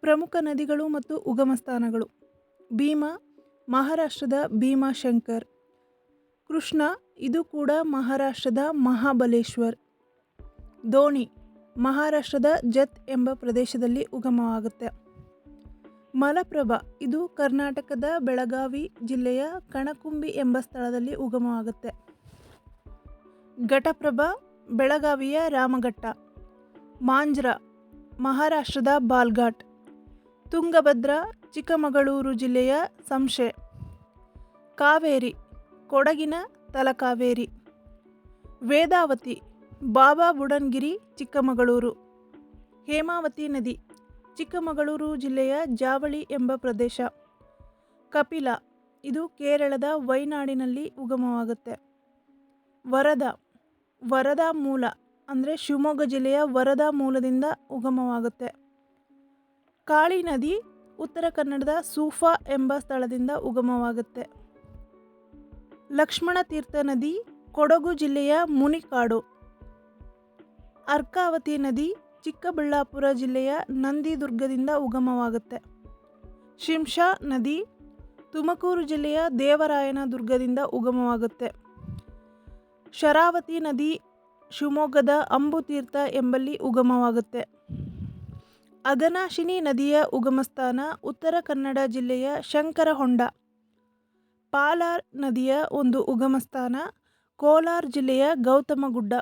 ಪ್ರಮುಖ ನದಿಗಳು ಮತ್ತು ಉಗಮ ಸ್ಥಾನಗಳು ಭೀಮಾ, ಮಹಾರಾಷ್ಟ್ರದ ಭೀಮಾಶಂಕರ್ ಕೃಷ್ಣ, ಇದು ಕೂಡ ಮಹಾರಾಷ್ಟ್ರದ ಮಹಾಬಲೇಶ್ವರ್. ದೋಣಿ ಮಹಾರಾಷ್ಟ್ರದ ಜತ್ ಎಂಬ ಪ್ರದೇಶದಲ್ಲಿ ಉಗಮವಾಗುತ್ತೆ. ಮಲಪ್ರಭಾ, ಇದು ಕರ್ನಾಟಕದ ಬೆಳಗಾವಿ ಜಿಲ್ಲೆಯ ಕಣಕುಂಬಿ ಎಂಬ ಸ್ಥಳದಲ್ಲಿ ಉಗಮವಾಗುತ್ತೆ. ಘಟಪ್ರಭಾ, ಬೆಳಗಾವಿಯ ರಾಮಘಟ್ಟ. ಮಾಂಜ್ರ, ಮಹಾರಾಷ್ಟ್ರದ ಬಾಲ್ಘಾಟ್. ತುಂಗಭದ್ರಾ, ಚಿಕ್ಕಮಗಳೂರು ಜಿಲ್ಲೆಯ ಸಂಶೆ. ಕಾವೇರಿ, ಕೊಡಗಿನ ತಲಕಾವೇರಿ. ವೇದಾವತಿ, ಬಾಬಾ ಬುಡನ್ಗಿರಿ, ಚಿಕ್ಕಮಗಳೂರು. ಹೇಮಾವತಿ ನದಿ, ಚಿಕ್ಕಮಗಳೂರು ಜಿಲ್ಲೆಯ ಜಾವಳಿ ಎಂಬ ಪ್ರದೇಶ. ಕಪಿಲ, ಇದು ಕೇರಳದ ವೈನಾಡಿನಲ್ಲಿ ಉಗಮವಾಗುತ್ತೆ. ವರದ, ವರದಾ ಮೂಲ, ಅಂದರೆ ಶಿವಮೊಗ್ಗ ಜಿಲ್ಲೆಯ ವರದಾ ಮೂಲದಿಂದ ಉಗಮವಾಗುತ್ತೆ. ಕಾಳಿ ನದಿ ಉತ್ತರ ಕನ್ನಡದ ಸೂಫಾ ಎಂಬ ಸ್ಥಳದಿಂದ ಉಗಮವಾಗುತ್ತೆ. ಲಕ್ಷ್ಮಣ ತೀರ್ಥ ನದಿ ಕೊಡಗು ಜಿಲ್ಲೆಯ ಮುನಿಕಾಡು. ಅರ್ಕಾವತಿ ನದಿ ಚಿಕ್ಕಬಳ್ಳಾಪುರ ಜಿಲ್ಲೆಯ ನಂದಿದುರ್ಗದಿಂದ ಉಗಮವಾಗುತ್ತೆ. ಶಿಂಷಾ ನದಿ ತುಮಕೂರು ಜಿಲ್ಲೆಯ ದೇವರಾಯನ ದುರ್ಗದಿಂದ ಉಗಮವಾಗುತ್ತೆ. ಶರಾವತಿ ನದಿ ಶಿವಮೊಗ್ಗದ ಅಂಬುತೀರ್ಥ ಎಂಬಲ್ಲಿ ಉಗಮವಾಗುತ್ತೆ. ಅಘನಾಶಿನಿ ನದಿಯ ಉಗಮಸ್ಥಾನ ಉತ್ತರ ಕನ್ನಡ ಜಿಲ್ಲೆಯ ಶಂಕರಹೊಂಡ. ಪಾಲಾರ್ ನದಿಯ ಒಂದು ಉಗಮಸ್ಥಾನ ಕೋಲಾರ ಜಿಲ್ಲೆಯ ಗೌತಮಗುಡ್ಡ.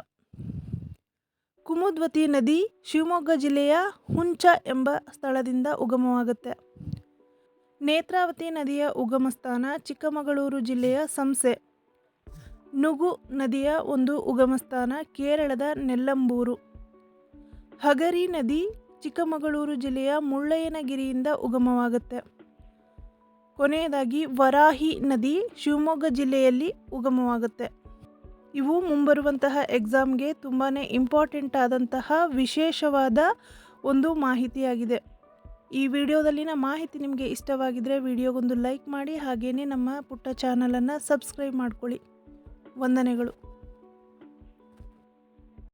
ಕುಮುದ್ವತಿ ನದಿ ಶಿವಮೊಗ್ಗ ಜಿಲ್ಲೆಯ ಹುಂಚ ಎಂಬ ಸ್ಥಳದಿಂದ ಉಗಮವಾಗುತ್ತೆ. ನೇತ್ರಾವತಿ ನದಿಯ ಉಗಮಸ್ಥಾನ ಚಿಕ್ಕಮಗಳೂರು ಜಿಲ್ಲೆಯ ಸಂಸೆ. ನುಗು ನದಿಯ ಒಂದು ಉಗಮಸ್ಥಾನ ಕೇರಳದ ನೆಲ್ಲಂಬೂರು. ಹಗರಿ ನದಿ ಚಿಕ್ಕಮಗಳೂರು ಜಿಲ್ಲೆಯ ಮುಳ್ಳಯ್ಯನಗಿರಿಯಿಂದ ಉಗಮವಾಗುತ್ತೆ. ಕೊನೆಯದಾಗಿ ವರಾಹಿ ನದಿ ಶಿವಮೊಗ್ಗ ಜಿಲ್ಲೆಯಲ್ಲಿ ಉಗಮವಾಗುತ್ತೆ. ಇವು ಮುಂಬರುವಂತಹ ಎಕ್ಸಾಮ್ಗೆ ತುಂಬಾ ಇಂಪಾರ್ಟೆಂಟ್ ಆದಂತಹ ವಿಶೇಷವಾದ ಒಂದು ಮಾಹಿತಿಯಾಗಿದೆ. ಈ ವಿಡಿಯೋದಲ್ಲಿನ ಮಾಹಿತಿ ನಿಮಗೆ ಇಷ್ಟವಾಗಿದ್ದರೆ ವಿಡಿಯೋಗೊಂದು ಲೈಕ್ ಮಾಡಿ ಹಾಗೆಯೇ ನಮ್ಮ ಪುಟ್ಟ ಚಾನಲನ್ನು ಸಬ್ಸ್ಕ್ರೈಬ್ ಮಾಡ್ಕೊಳ್ಳಿ. ವಂದನೆಗಳು.